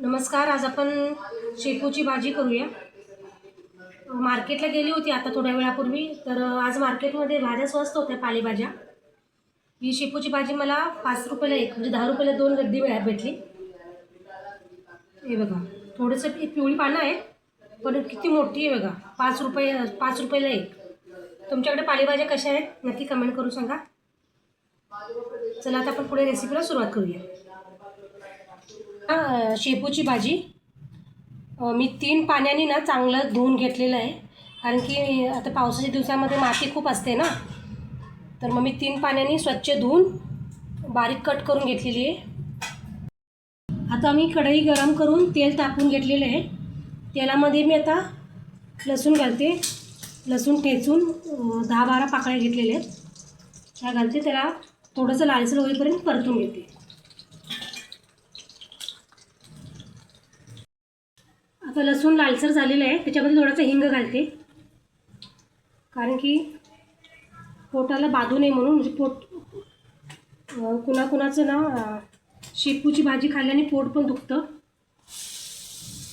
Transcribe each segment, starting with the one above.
नमस्कार आज आपण शेपूची भाजी करूया. मार्केटला गेली होती आता थोड्या वेळापूर्वी तर आज मार्केटमध्ये भाज्या स्वस्त होत्या पालेभाज्या. ही शेपूची भाजी मला पाच रुपयाला एक म्हणजे दहा रुपयाला दोन गड्डी मिळा भेटली. हे बघा थोडंसं पिवळी पानं आहेत पण किती मोठी आहे बघा पाच रुपये पाच रुपयाला एक. तुमच्याकडे पालेभाज्या कशा आहेत नक्की कमेंट करून सांगा. चला आता आपण पुढे रेसिपीला सुरुवात करूया. ना शेपूची भाजी. मी तीन पाण्याने ना चांगलं धुवून घेतलेलं आहे. कारण की आता पावसाच्या दिवसामध्ये माती खूप असते ना. तर मग मी तीन पाण्याने स्वच्छ धुवून बारीक कट करून घेतलेली आहे. आता मी कढई गरम करून तेल तापून घेतलेलं आहे. तेलामध्ये मी आता लसूण घालते. लसूण ठेचून दहा बारा पाकळ्या घेतलेल्या आहेत. त्या घालते त्याला थोडंसं लालसर होईपर्यंत परतून घेते. लसूण लालसर झालेलं आहे त्याच्यामध्ये थोडंसं हिंग घालते. कारण की पोटाला बाधू नये म्हणून म्हणजे पोट कुणाकुणाचं ना शेपूची भाजी खाल्ल्याने पोट पण दुखतं.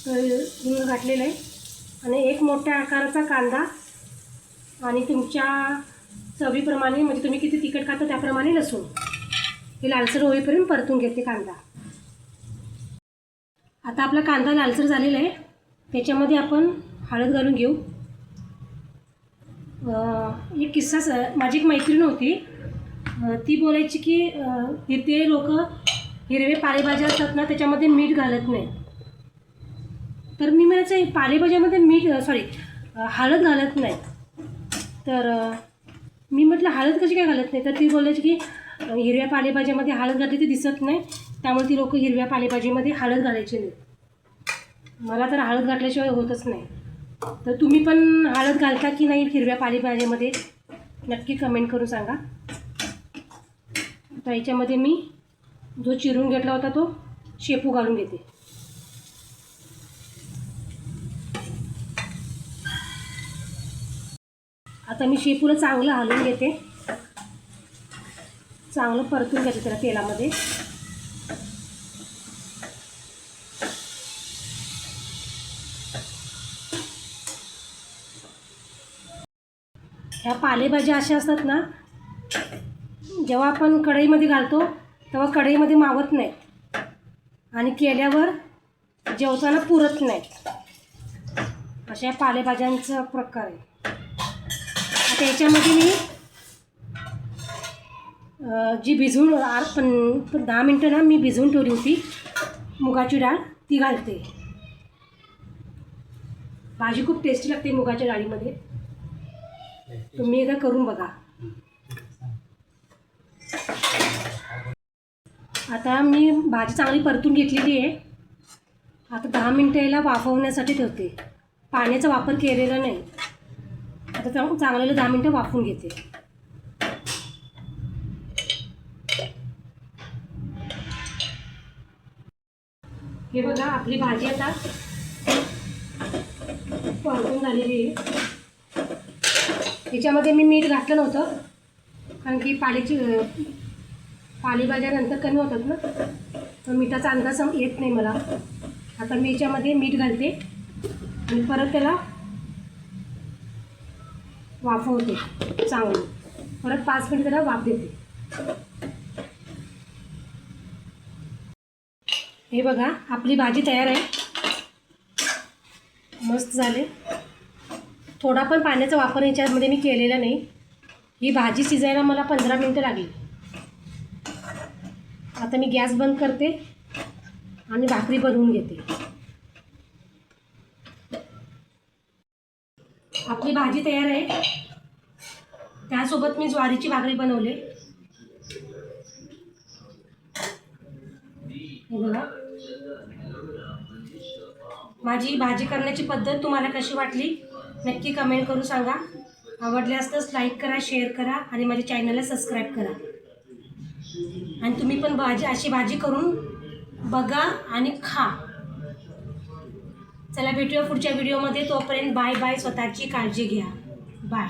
तर हिंग घातलेलं आहे. आणि एक मोठ्या आकाराचा कांदा आणि तुमच्या चवीप्रमाणे म्हणजे तुम्ही किती तिखट खाता त्याप्रमाणे लसूण. हे लालसर होईपर्यंत परतून घेते कांदा. आता आपला कांदा लालसर झालेला आहे. त्याच्यामध्ये आपण हळद घालून घेऊ. एक किस्सा स- माझी एक मैत्रीण होती. ती बोलायची की तिथे लोक हिरवे पालेभाज्या असतात ना त्याच्यामध्ये मीठ घालत नाही. तर मी म्हणायचं पालेभाज्यामध्ये मीठ सॉरी हळद घालत नाही. तर मी म्हटलं हळद कशी काय घालत नाही? तर ती बोलायची की हिरव्या पालेभाज्यामध्ये हळद घातली ती दिसत नाही. त्यामुळे ती लोक हिरव्या पालेभाजीमध्ये हळद घालायची नाही. मला तर हळद घातल्याशिवाय होतच नाही. तर तुम्ही पण हळद घालता की नाही हिरव्या पालेभाज्यामध्ये? नक्की कमेंट करून सांगा. तर याच्यामध्ये मी जो चिरून घेतला होता तो शेपू घालून घेते. आता मी शेपूला चांगलं हलवून घेते. चांगलं परतून घेते त्याला तेलामध्ये. ह्या पालेभाज्या अशा असतात ना जेव्हा आपण कढईमध्ये घालतो तेव्हा कढईमध्ये मावत नाही. आणि केल्यावर जेवताना पुरत नाही. अशा पालेभाज्यांचा प्रकार आहे. आता याच्यामध्ये मी जी भिजवून आर पण पण दहा मिनटं ना मी भिजवून ठेवली होती. मुगाची डाळ ती घालते. भाजी खूप टेस्टी लागते मुगाच्या डाळीमध्ये. तुम्ही एकदा करून बघा. आता मी भाजी चांगली परतून घेतलेली आहे. आता दहा मिनटं याला वाफवण्यासाठी ठेवते. पाण्याचा वापर केलेला नाही. आता चांगल्याला दहा मिनटं वाफवून घेते. हे बघा आपली भाजी आता परतून झालेली आहे. याच्यामध्ये मी मीठ घातलं नव्हतं. कारण की पाल्याची पालेभाज्या नंतर कमी होतात ना. तर मिठाचा अंदाज येत नाही मला. आता मी याच्यामध्ये मीठ घालते. आणि परत त्याला वाफवते चांगलं. परत पाच मिनिट त्याला वाफ देते. हे बघा आपली भाजी तयार आहे. मस्त झाले. थोडा पण पाण्याचा वापर याच्यामध्ये मी केलेला नाही. ही भाजी शिजायला मला पंधरा मिनटं लागली. आता मी गॅस बंद करते आणि भाकरी बनवून घेते. आपली भाजी तयार आहे. त्यासोबत मी ज्वारीची भाकरी बनवले. हे बघा. माझी भाजी करण्याची पद्धत तुम्हाला कशी वाटली? नक्की कमेंट करून सांगा. आवडल्यास तर लाईक करा शेअर करा आणि माझ्या चॅनलला सबस्क्राईब करा. आणि तुम्ही पण भाजी अशी भाजी करून बघा आणि खा. चला भेटूया पुढच्या व्हिडिओमध्ये तोपर्यंत बाय बाय स्वतःची काळजी घ्या. बाय